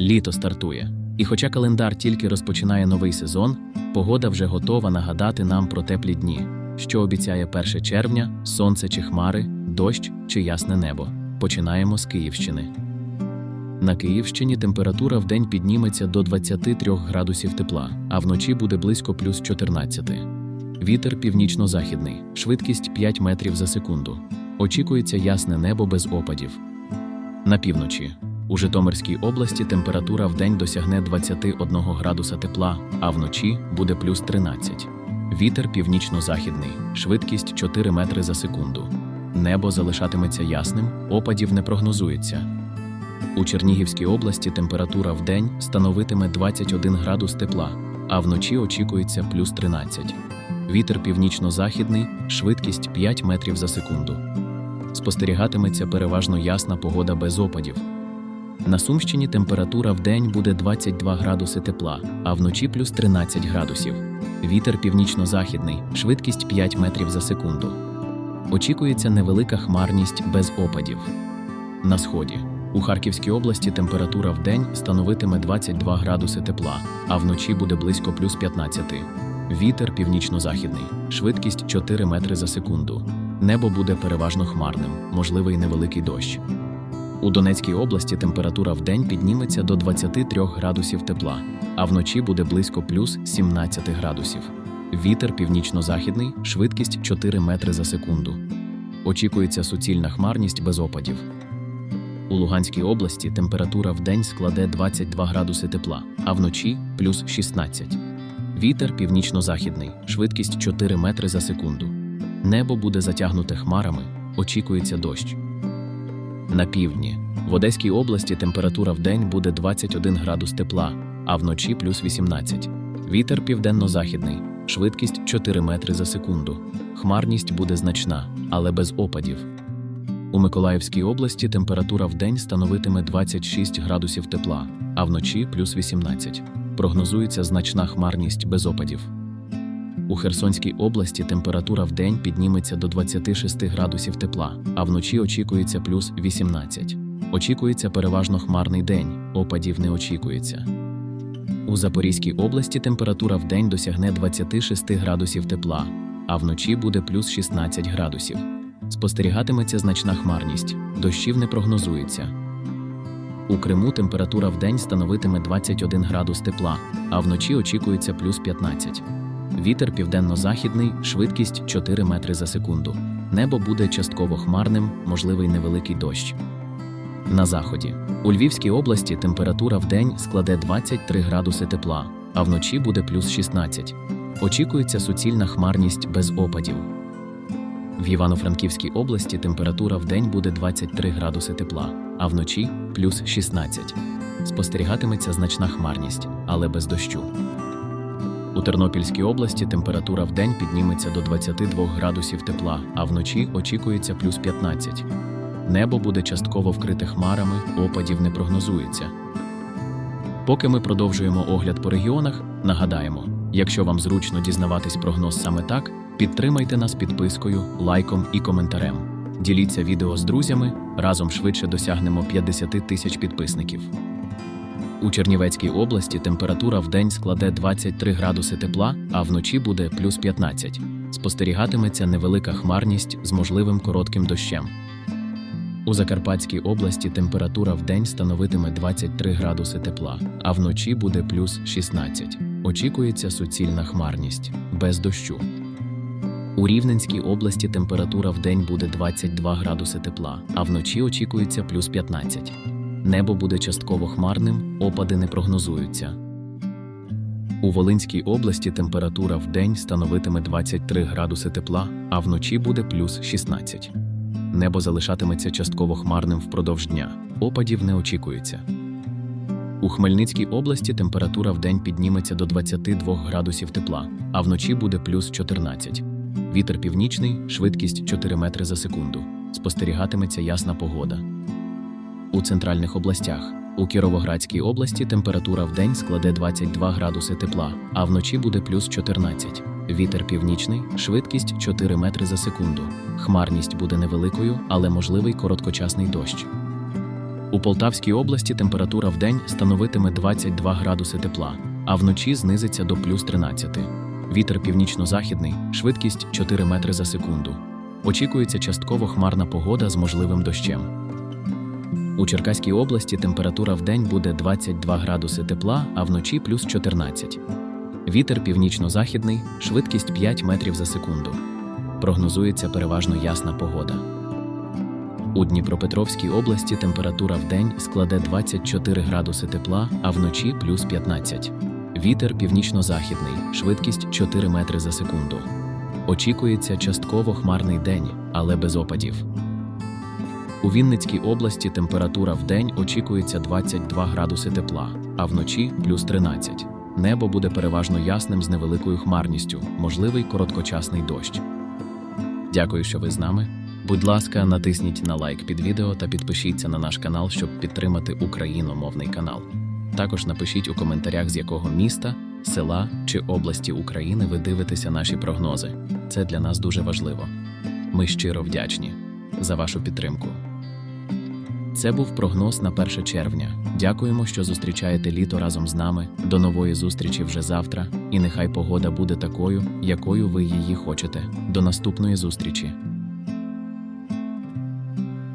Літо стартує. І хоча календар тільки розпочинає новий сезон, погода вже готова нагадати нам про теплі дні, що обіцяє 1 червня, сонце чи хмари, дощ чи ясне небо. Починаємо з Київщини. На Київщині температура в день підніметься до 23 градусів тепла, а вночі буде близько плюс 14. Вітер північно-західний, швидкість 5 метрів за секунду. Очікується ясне небо без опадів. На півночі. У Житомирській області температура в день досягне 21 градуса тепла, а вночі буде плюс 13. Вітер північно-західний, швидкість 4 метри за секунду. Небо залишатиметься ясним, опадів не прогнозується. У Чернігівській області температура в день становитиме 21 градус тепла, а вночі очікується плюс 13. Вітер північно-західний, швидкість 5 метрів за секунду. Спостерігатиметься переважно ясна погода без опадів. На Сумщині температура в день буде 22 градуси тепла, а вночі плюс 13 градусів. Вітер північно-західний, швидкість 5 метрів за секунду. Очікується невелика хмарність без опадів. На сході. У Харківській області температура в день становитиме 22 градуси тепла, а вночі буде близько плюс 15. Вітер північно-західний, швидкість 4 метри за секунду. Небо буде переважно хмарним, можливий невеликий дощ. У Донецькій області температура в день підніметься до 23 градусів тепла, а вночі буде близько плюс 17 градусів. Вітер північно-західний, швидкість 4 метри за секунду. Очікується суцільна хмарність без опадів. У Луганській області температура в день складе 22 градуси тепла, а вночі плюс 16. Вітер північно-західний, швидкість 4 метри за секунду. Небо буде затягнуте хмарами, очікується дощ. На півдні. В Одеській області температура в день буде 21 градус тепла, а вночі плюс 18. Вітер південно-західний, швидкість 4 метри за секунду. Хмарність буде значна, але без опадів. У Миколаївській області температура в день становитиме 26 градусів тепла, а вночі плюс 18. Прогнозується значна хмарність без опадів. У Херсонській області температура в день підніметься до 26 градусів тепла, а вночі очікується плюс 18. Очікується переважно хмарний день, опадів не очікується. У Запорізькій області температура в день досягне 26 градусів тепла, а вночі буде плюс 16 градусів. Спостерігатиметься значна хмарність, дощів не прогнозується. У Криму температура в день становитиме 21 градус тепла, а вночі очікується плюс 15. Вітер південно-західний, швидкість 4 метри за секунду. Небо буде частково хмарним, можливий невеликий дощ. На заході. У Львівській області температура в день складе 23 градуси тепла, а вночі буде плюс 16. Очікується суцільна хмарність без опадів. В Івано-Франківській області температура в день буде 23 градуси тепла, а вночі плюс 16. Спостерігатиметься значна хмарність, але без дощу. У Тернопільській області температура в день підніметься до 22 градусів тепла, а вночі очікується плюс 15. Небо буде частково вкрите хмарами, опадів не прогнозується. Поки ми продовжуємо огляд по регіонах, нагадаємо: якщо вам зручно дізнаватись прогноз саме так, підтримайте нас підпискою, лайком і коментарем. Діліться відео з друзями, разом швидше досягнемо 50 тисяч підписників. У Чернівецькій області температура в день складе 23 градуси тепла, а вночі буде плюс 15. Спостерігатиметься невелика хмарність з можливим коротким дощем. У Закарпатській області температура в день становитиме 23 градуси тепла, а вночі буде плюс 16. Очікується суцільна хмарність без дощу. У Рівненській області температура в день буде 22 градуси тепла, а вночі очікується плюс 15. Небо буде частково хмарним, опади не прогнозуються. У Волинській області температура в день становитиме 23 градуси тепла, а вночі буде плюс 16. Небо залишатиметься частково хмарним впродовж дня, опадів не очікується. У Хмельницькій області температура в день підніметься до 22 градусів тепла, а вночі буде плюс 14. Вітер північний, швидкість 4 метри за секунду. Спостерігатиметься ясна погода. У центральних областях. У Кіровоградській області температура в день складе 22 градуси тепла, а вночі буде плюс 14. Вітер північний, швидкість 4 метри за секунду. Хмарність буде невеликою, але можливий короткочасний дощ. У Полтавській області температура в день становитиме 22 градуси тепла, а вночі знизиться до плюс 13. Вітер північно-західний, швидкість 4 метри за секунду. Очікується частково хмарна погода з можливим дощем. У Черкаській області температура в день буде 22 градуси тепла, а вночі плюс 14. Вітер північно-західний, швидкість 5 метрів за секунду. Прогнозується переважно ясна погода. У Дніпропетровській області температура в день складе 24 градуси тепла, а вночі плюс 15. Вітер північно-західний, швидкість 4 метри за секунду. Очікується частково хмарний день, але без опадів. У Вінницькій області температура в день очікується 22 градуси тепла, а вночі плюс 13. Небо буде переважно ясним з невеликою хмарністю, можливий короткочасний дощ. Дякую, що ви з нами. Будь ласка, натисніть на лайк під відео та підпишіться на наш канал, щоб підтримати україномовний канал. Також напишіть у коментарях, з якого міста, села чи області України ви дивитеся наші прогнози. Це для нас дуже важливо. Ми щиро вдячні за вашу підтримку. Це був прогноз на 1 червня. Дякуємо, що зустрічаєте літо разом з нами. До нової зустрічі вже завтра. І нехай погода буде такою, якою ви її хочете. До наступної зустрічі.